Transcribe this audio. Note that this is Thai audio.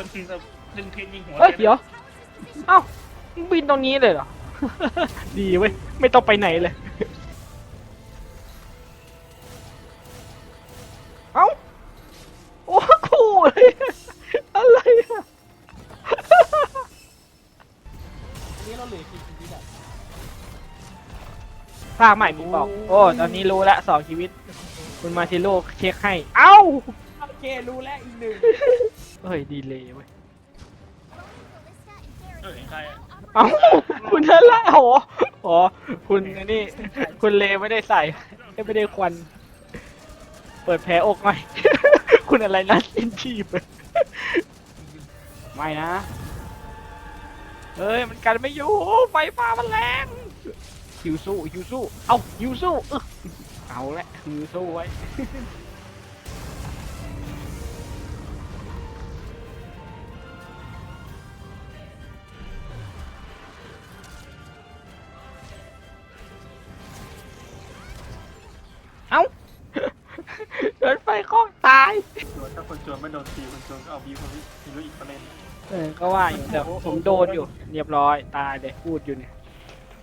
มันดึงแบบดึงเทียนยิงหัวเฮ้ย เดี๋ยว เอ้ามึงบินตรงนี้เลยเหรอ ดีเว้ย ไม่ต้องไปไหนเลย เอ้า โอ้คู่เลย อะไรอะ อันนี้เราเหลือกี่ชีวิตอะภาคใหม่มีบอก โอ้ ตอนนี้รู้แล้วสองชีวิต คุณมาเทโร่เช็คให้ เอ้าโอ เครู้แล้วอีกหนึ่งเฮ้ยดีเลยเว้ยเออเห็นใครอะเอ้าคุณนั่นละโอ้โหอ๋อคุณอันนี่ คุณเลไม่ได้ใส่ไม่ได้ควัน เปิดแผลอกหน่อย คุณอะไรนะสิ้นชีพเลยไม่นะ เฮ้ย มันกันไม่อยู่ไฟฟ้ามันแรงฮิวสู้ฮิวสู้ เอาฮิวสู้อึ๊ะเอาละฮิวสู้ไว้ โดนไฟคอกตาย โดนถ้าคนชวนไม่โดนตีคนชวนก็เอาบีคนนี้รู้อีกประเด็นเออก็ว่าอยู่แต่ผมโดนอยู่ เรียบร้อยตายเลยพูดอยู่เนี่ย